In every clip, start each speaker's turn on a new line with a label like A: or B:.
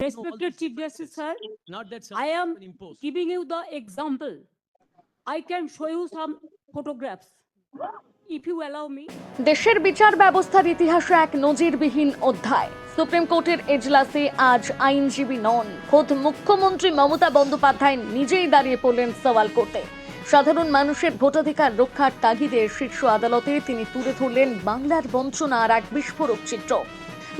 A: Respected Chief Justice, sir,
B: Not that
A: I am
B: imposed.
A: giving you the example. I can show you some photographs. If you allow me.
C: দেশের বিচার ব্যবস্থার ইতিহাসে এক নজিরবিহীন অধ্যায় supreme কোর্টের এজলাসে আজ আইনজীবী নন খোদ মুখ্যমন্ত্রী মমতা বন্দ্যোপাধ্যায় নিজেই দাঁড়িয়ে পড়লেন সওয়াল করতে সাধারণ মানুষের ভোটাধিকার রক্ষার তাগিদে শীর্ষ আদালতে তিনি তুলে ধরলেন বাংলার বঞ্চনার এক বিস্ফোরক চিত্র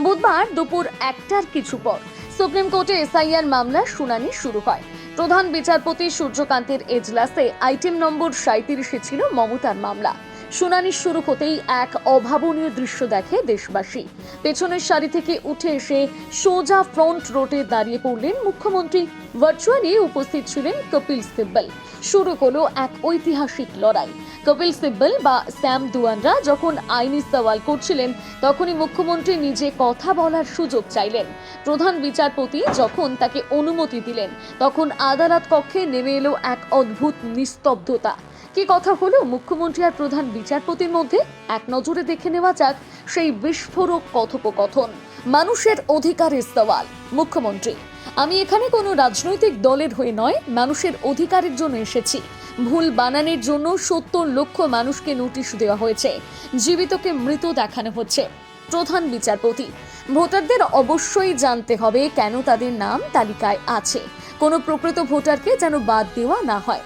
C: বুধবার দুপুর একটার কিছু পর সুপ্রিম কোর্টে এসআইআর মামলার শুনানি শুরু হয়। প্রধান বিচারপতি সূর্যকান্তের এজলাসে আইটেম নম্বর সাঁত্রিশে ছিল মমতার মামলা। শুনানি শুরু হতেই এক অভাবনীয় দৃশ্য দেখে দেশবাসী। পেছনের সারি থেকে উঠে এসে সোজা ফ্রন্ট রোডে দাঁড়িয়ে পড়লেন মুখ্যমন্ত্রী। ভার্চুয়ালি উপস্থিত ছিলেন কপিল সিব্বল। শুরু হলো এক ঐতিহাসিক লড়াই। কপিল সিব্বল বা স্যাম দুয়ানরা যখন আইনি সওয়াল করছিলেন, তখনই মুখ্যমন্ত্রী নিজে কথা বলার সুযোগ চাইলেন। প্রধান বিচারপতি যখন তাকে অনুমতি দিলেন, তখন আদালত কক্ষে নেমে এলো এক অদ্ভুত নিস্তব্ধতা। কি কথা হলো? মুখ্যমন্ত্রী আর প্রধান বিচারপতির মধ্যে এক নজরে দেখে নেওয়া যাক সেই বিস্ফোরক কথোপকথন। মানুষের অধিকারের সওয়াল মুখ্যমন্ত্রী। আমি এখানে কোনো রাজনৈতিক দলের হয়ে নয়, মানুষের অধিকারের জন্য এসেছি। ভুল বানানের জন্য সত্তর লক্ষ মানুষকে নোটিশ দেওয়া হয়েছে। জীবিতকে মৃত দেখানো হচ্ছে। প্রধান বিচারপতি, ভোটারদের অবশ্যই জানতে হবে কেন তাদের নাম তালিকায় আছে। কোনো প্রকৃত ভোটারকে যেন বাদ দেওয়া না হয়।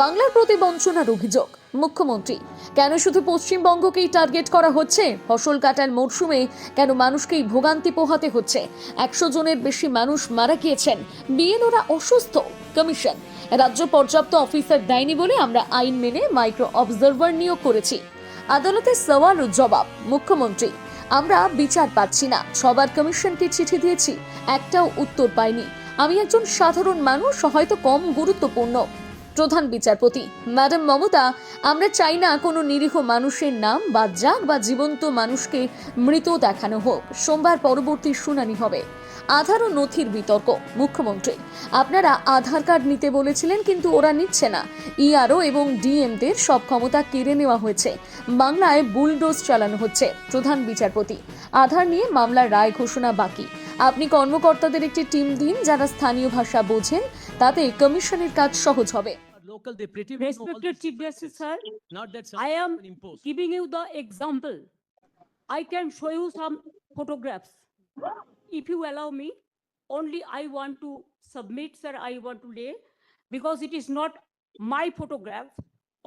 C: বাংলার প্রতি বঞ্চনার অভিযোগ। মুখ্যমন্ত্রী, কেন শুধু পশ্চিমবঙ্গকেই টার্গেট করা হচ্ছে? ফসল কাটার মরশুমে কেন মানুষকেই ভোগান্তি পোহাতে হচ্ছে? একশো জনের বেশি মানুষ মারা গিয়েছেন। বিএনওরা অসুস্থ। কমিশন, রাজ্য পর্যাপ্ত অফিসার দেয়নি বলে আমরা আইন মেনে মাইক্রো অবজারভার নিয়োগ করেছি। আদালতে সওয়াল ও জবাব। মুখ্যমন্ত্রী, আমরা বিচার পাচ্ছি না। সবার কমিশনকে চিঠি দিয়েছি। একটাও উত্তর পাইনি। আমি একজন সাধারণ মানুষ, হয়তো কম গুরুত্বপূর্ণ। প্রধান বিচারপতি। ম্যাডাম মমতা, আমরা চাই না কোনো নিরীহ মানুষের নাম বাদ যাক বা জীবন্ত মানুষকে মৃত দেখানো হোক। সোমবার পরবর্তী শুনানি হবে। আধার ও নথির বিতর্ক, মুখ্যমন্ত্রী। আপনারা আধার কার্ড নিতে বলেছিলেন কিন্তু ওরা নিচ্ছে না। ইআরও এবং ডিএমদের সব ক্ষমতা কেড়ে নেওয়া হয়েছে। বাংলায় বুলডোজ চালানো হচ্ছে, প্রধান বিচারপতি। আধার নিয়ে মামলার রায় ঘোষণা বাকি। আপনি কর্মকর্তাদের একটি টিম দিন যারা স্থানীয় ভাষা বোঝেন তাতে কমিশনের কাজ সহজ হবে
B: Local,
A: Respected. Chief Justice, sir,
B: Not that
A: I am giving you the example. I can show you some photographs. If you allow me, only I want to submit, sir, I want to lay, because it is not my photograph.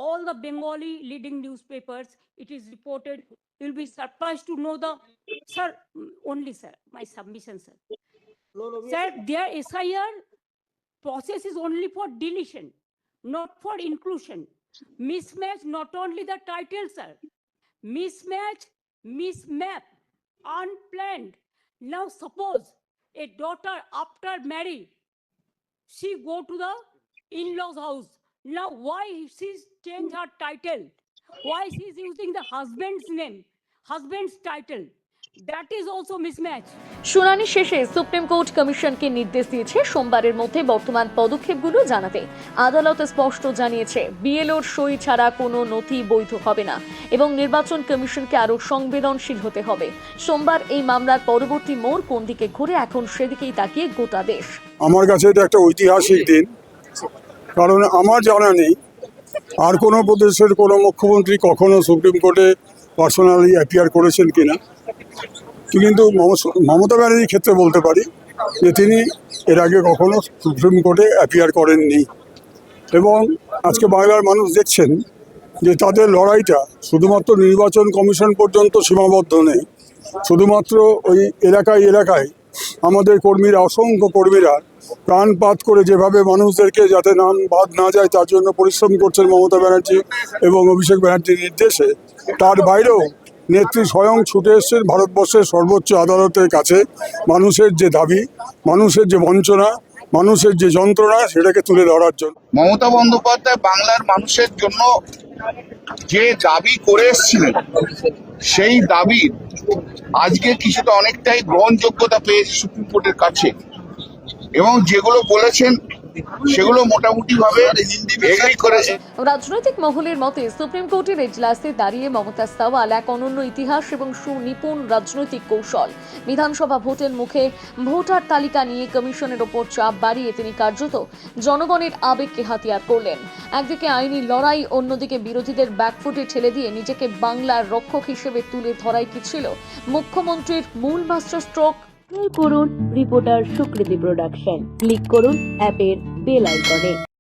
A: All the Bengali leading newspapers, it is reported, you'll be surprised to know the, sir, mm, only, sir, my submission, sir. Sir, their SIR process is only for deletion, not for inclusion. Mismatch not only the title, sir. Mismatch, mismap, unplanned. Now suppose a daughter after marry, she go to the in-laws house. Now why she change her title? Why she's using the husband's name, husband's title? That is also mismatch.
C: শুনানি শেষে supreme court কমিশনকে নির্দেশ দিয়েছে সোমবারের মধ্যে বর্তমান পদক্ষেপগুলো জানাতে। আদালত স্পষ্ট জানিয়েছে বিএলওর সই ছাড়া কোনো নথি বৈধ হবে না এবং নির্বাচন কমিশনকে আরও সংবেদনশীল হতে হবে। সোমবার এই মামলার পরবর্তী মোড় কোন দিকে ঘুরে এখন সেদিকেই তাকিয়ে গোটা দেশ।
D: আমার কাছে এটা একটা ঐতিহাসিক দিন কারণ আমার জানা নেই আর কোনো প্রদেশের কোনো মুখ্যমন্ত্রী কখনো সুপ্রিম কোর্টে পার্সোনালি অ্যাপিয়ার করেছেন কিনা, তো কিন্তু মম- মমতা ব্যানার্জির ক্ষেত্রে বলতে পারি যে তিনি এর আগে কখনো সুপ্রিম কোর্টে অ্যাপিয়ার করেননি। এবং আজকে বাংলার মানুষ দেখছেন যে তাদের লড়াইটা শুধুমাত্র নির্বাচন কমিশন পর্যন্ত সীমাবদ্ধ নেই শুধুমাত্র ওই এলাকায় এলাকায় আমাদের কর্মীরা, অসংখ্য কর্মীরা প্রাণপাত করে যেভাবে মানুষদেরকে যাতে নাম বাদ না যায়, তার জন্য পরিশ্রম করছেন মমতা ব্যানার্জি এবং অভিষেক ব্যানার্জির নির্দেশে। তার বাইরেও নেত্রী স্বয়ং ছুটে এসছেন ভারতবর্ষের সর্বোচ্চ আদালতের কাছে। মানুষের যে দাবি, মানুষের যে বঞ্চনা, মানুষের যে যন্ত্রণা, সেটাকে তুলে ধরার জন্য।
E: মমতা বন্দ্যোপাধ্যায় বাংলার মানুষের জন্য যে দাবি করে এসেছিলেন, সেই দাবির আজকে কিছুটা অনেকটাই গ্রহণযোগ্যতা পেয়েছে সুপ্রিম কোর্টের কাছে। এবং যেগুলো বলেছেন, সেগুলো মোটামুটি ভাবে এগ্রি
C: রাজনৈতিক মহলের মতে, সুপ্রিম কোর্টের এজলাসে দাঁড়িয়ে মমতা সাওয়াল এক অনন্য ইতিহাস এবং সুনিপুণ রাজনৈতিক কৌশল। বিধানসভা ভোটের মুখে ভোটার তালিকা নিয়ে কমিশনের ওপর চাপ বাড়িয়ে তিনি কার্যত জনগণের আবেগকে হাতিয়ার করলেন। একদিকে আইনি লড়াই, অন্যদিকে বিরোধীদের ব্যাকফুটে ঠেলে দিয়ে নিজেকে বাংলার রক্ষক হিসেবে তুলে ধরাই কি ছিল মুখ্যমন্ত্রীর মূল মাস্টার স্ট্রোক
F: করুন রিপোর্টার সুকৃতি প্রোডাকশন। ক্লিক করুন অ্যাপের বেল আইকনে।